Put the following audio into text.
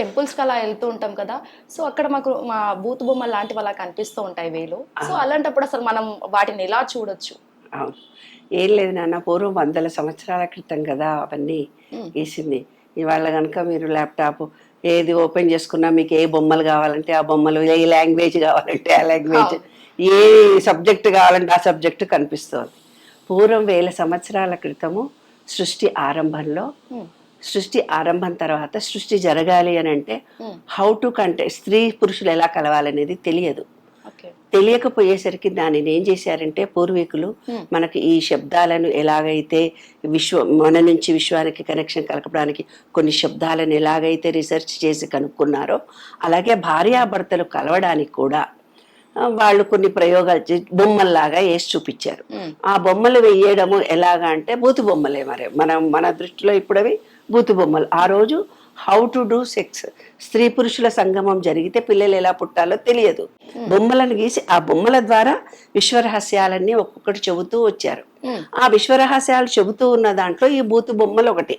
టెంపుల్స్కి అలా వెళ్తూ ఉంటాం కదా. సో అక్కడ మాకు మా బూత్ బొమ్మలు లాంటివి అలా కనిపిస్తూ ఉంటాయి వేలు. సో అలాంటప్పుడు అసలు మనం వాటిని ఎలా చూడొచ్చు? ఏం లేదు నాన్న పూర్వం వందల సంవత్సరాల క్రితం కదా అవన్నీ. వేసింది. ఇవాళ కనుక మీరు ల్యాప్టాప్ ఏది ఓపెన్ చేసుకున్నా మీకు ఏ బొమ్మలు కావాలంటే ఆ బొమ్మలు ఏ లాంగ్వేజ్ కావాలంటే ఆ లాంగ్వేజ్ ఏ సబ్జెక్ట్ కావాలంటే ఆ సబ్జెక్ట్ కనిపిస్తుంది. పూర్వం వేల సంవత్సరాల క్రితము సృష్టి ఆరంభంలో. సృష్టి ఆరంభం తర్వాత సృష్టి జరగాలి అని అంటే. హౌ టు కంటే స్త్రీ పురుషులు ఎలా కలవాలనేది తెలియదు తెలియకపోయేసరికి దానిని ఏం చేశారంటే పూర్వీకులు Hmm. మనకి ఈ శబ్దాలను ఎలాగైతే విశ్వ మన నుంచి విశ్వానికి కనెక్షన్ కలపడానికి కొన్ని శబ్దాలను ఎలాగైతే రీసెర్చ్ చేసి కనుక్కున్నారో అలాగే భార్యాభర్తలు కలవడానికి కూడా వాళ్ళు కొన్ని ప్రయోగాలు బొమ్మల్లాగా వేసి చూపించారు మ్మ్. ఆ బొమ్మలు వేయడము ఎలాగా అంటే బూతు బొమ్మలే మరి మనం మన దృష్టిలో ఇప్పుడు అవి బూతు బొమ్మలు. ఆ రోజు హౌ టు డూ సెక్స్ స్త్రీ పురుషుల సంగమం జరిగితే పిల్లలు ఎలా పుట్టాలో తెలియదు. బొమ్మలను గీసి ఆ బొమ్మల ద్వారా విశ్వరహస్యాలన్నీ ఒక్కొక్కటి చెబుతూ వచ్చారు. మ్మ్. ఆ విశ్వరహస్యాలు చెబుతూ ఉన్న దాంట్లో ఈ బూతు బొమ్మలు ఒకటి.